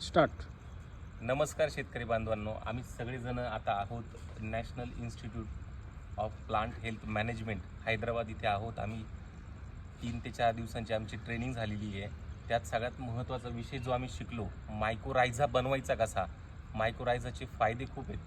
Start. नमस्कार शेतकरी बांधवांनो आम्ही सगळेजण आता आहोत national institute of plant health management Hyderabad इथे आहोत. आम्ही तीन ते चार दिवसांची आमची ट्रेनिंग झालेली आहे. त्यात सगळ्यात महत्त्वाचा विषय जो आम्ही शिकलो मायक्रोरायझा बनवायचा कसा? मायक्रोरायझाचे फायदे खूप आहेत.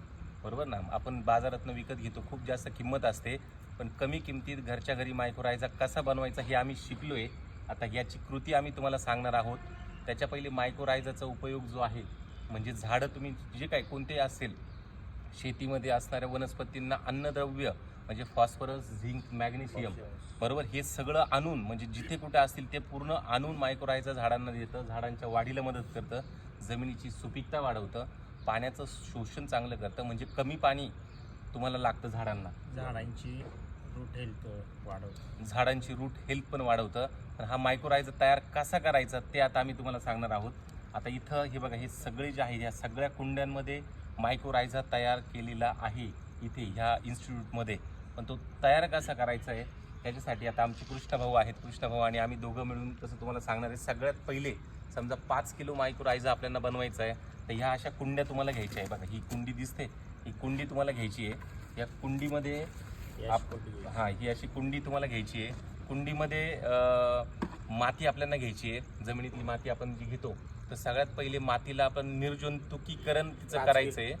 बरोबर ना? आपण बाजारातनं विकत घेतो खूप जास्त किंमत असते पण कमी किमतीत घरच्या घरी मायक्रोरायझा कसा बनवायचा हे आम्ही शिकलो आहे आता याची कृती आम्ही तुम्हाला सांगणार आहोत. त्याच्या पहिले मायक्रोरायझाचा उपयोग जो आहे म्हणजे झाडं तुम्ही जे काय कोणते असेल शेतीमध्ये असणाऱ्या वनस्पतींना अन्नद्रव्य म्हणजे फॉस्फरस झिंक मॅग्नेशियम बरोबर हे सगळं आणून म्हणजे जिथे कुठे असतील ते पूर्ण आणून मायक्रोरायझा झाडांना देतं झाडांच्या वाढीला मदत करतं जमिनीची सुपीकता वाढवतं पाण्याचं शोषण चांगलं करतं म्हणजे कमी पाणी तुम्हाला लागतं झाडांना. झाडांची रूट हेल्थ वाढवतो. झाडांची रूट हेल्थ पण वाढवतं. पण हा मायक्रोरायझा तयार कसा करायचा ते आता आम्ही तुम्हाला सांगणार आहोत. आता इथं हे बघा हे सगळे जे आहे ह्या सगळ्या कुंड्यांमध्ये मायक्रोरायझा तयार केलेला आहे इथे ह्या इन्स्टिट्यूटमध्ये पण तो तयार कसा करायचा आहे त्याच्यासाठी आता आमचे कृष्णभाऊ आहेत. कृष्णभाऊ आणि आम्ही दोघं मिळून तसं तुम्हाला सांगणार आहे. सगळ्यात पहिले समजा पाच किलो मायक्रोरायझा आपल्याला बनवायचा आहे तर ह्या अशा कुंड्या तुम्हाला घ्यायच्या आहे. बघा ही कुंडी दिसते. ही कुंडी तुम्हाला घ्यायची आहे. या कुंडीमध्ये हां ही अशी कुंडी तुम्हाला घ्यायची आहे. कुंडीमध्ये माती आपल्याला घ्यायची आहे. जमिनीतली माती आपण जी घेतो तर सगळ्यात पहिले मातीला आपण निर्जंतुकीकरण तिचं करायचं आहे.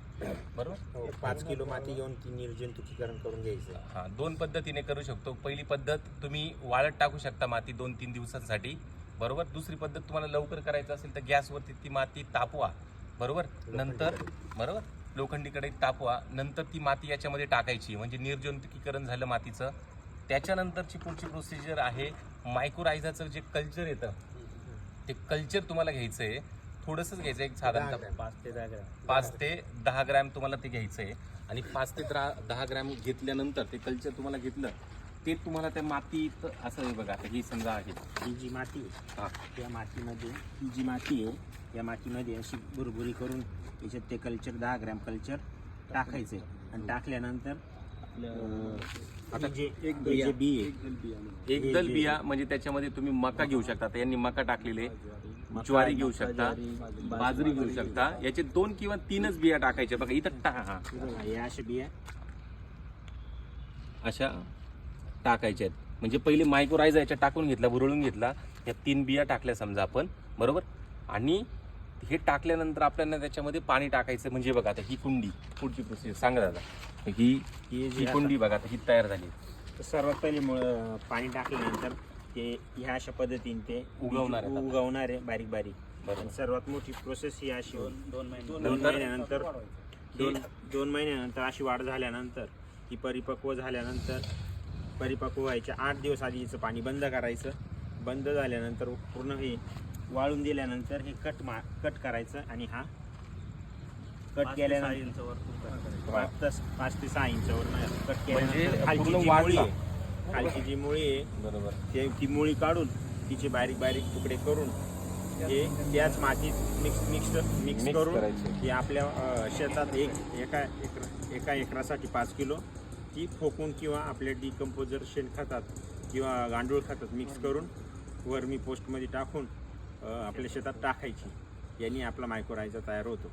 बरोबर? हो पाच किलो माती घेऊन ती निर्जंतुकीकरण करून घ्यायचं हां दोन पद्धतीने करू शकतो. पहिली पद्धत तुम्ही वाळत टाकू शकता माती दोन तीन दिवसांसाठी. बरोबर? दुसरी पद्धत तुम्हाला लवकर करायचं असेल तर गॅसवरती ती माती तापवा. बरोबर? नंतर बरोबर? लोखंडी कढईत तापवा नंतर ती माती याच्यामध्ये टाकायची. म्हणजे निर्जंतुकीकरण झालं मातीचं. त्याच्यानंतरची पुढची प्रोसिजर आहे मायक्रोरायझाचं जे कल्चर येतं. ते कल्चर तुम्हाला घ्यायचं आहे थोडंसंच घ्यायचं आहे एक साधारणतः पाच ते दहा ग्रॅम. पाच ते दहा ग्रॅम तुम्हाला ते घ्यायचं आहे आणि पाच ते दहा दहा ग्रॅम घेतल्यानंतर ते कल्चर तुम्हाला घेतलं ते तुम्हाला त्या मातीत असं बघा आता ही समजा आहे. ही जी माती आहे हां. त्या मातीमध्ये ही जी माती आहे या मातीमध्ये अशी भुरभुरी करून त्याच्यात ते कल्चर दहा ग्रॅम कल्चर टाकायचे आणि टाकल्यानंतर अं, आता हे जे एक हे बिया. बी एक दल बिया. म्हणजे त्याच्यामध्ये तुम्ही मका घेऊ शकता. यांनी मका टाकलेले ज्वारी घेऊ शकता. बाजरी घेऊ शकता. याचे दोन किंवा तीनच बिया टाकायच्या बघा इथं हा. या अशा बिया. अशा टाकायच्या आहेत. म्हणजे पहिले मायक्रोरायझा याच्यात टाकून घेतला बुरळून घेतला. या तीन बिया टाकल्या समजा आपण बरोबर? आणि हे टाकल्यानंतर आपल्याला त्याच्यामध्ये पाणी टाकायचं म्हणजे बघा आता ही कुंडी पुढची प्रोसेस सांगा दादा. ही ही ही कुंडी बघा आता ही तयार झाली. तर सर्वात पहिले मुळं पाणी टाकल्यानंतर ते ह्या अशा पद्धतीने ते उगवणार. उगवणार आहे बारीक बारीक. आणि सर्वात मोठी प्रोसेस ही अशी. दोन नंतर? महिन्यानंतर दोन दोन महिन्यानंतर अशी वाढ झाल्यानंतर ती परिपक्व झाल्यानंतर परिपक्व व्हायच्या आठ दिवस आधी हिचं पाणी बंद करायचं. बंद झाल्यानंतर पूर्ण हे वाळून दिल्यानंतर हे कट मा कट करायचं आणि हा कट केल्यानंतर पाच ते- पाच ते सहा इंचावर कट म्हणजे केल्यानंतर खालची पूर्ण जी वाढ मुळी ना. आहे. खालची जी मुळी आहे बरोबर. ते ती मुळी काढून तिचे बारीक बारीक तुकडे करून हे त्याच मातीत मिक्स मिक्स मिक्स करून. हे आपल्या शेतात एक एका एकरासाठी पाच किलो ती फोकून किंवा आपल्या डिकम्पोजर शेणखतात किंवा गांडूळ खतात मिक्स करून वर्मी पोस्टमध्ये टाकून अ, आपल्या शेतात टाकायची. यांनी आपला मायक्रोरायझा तयार होतो.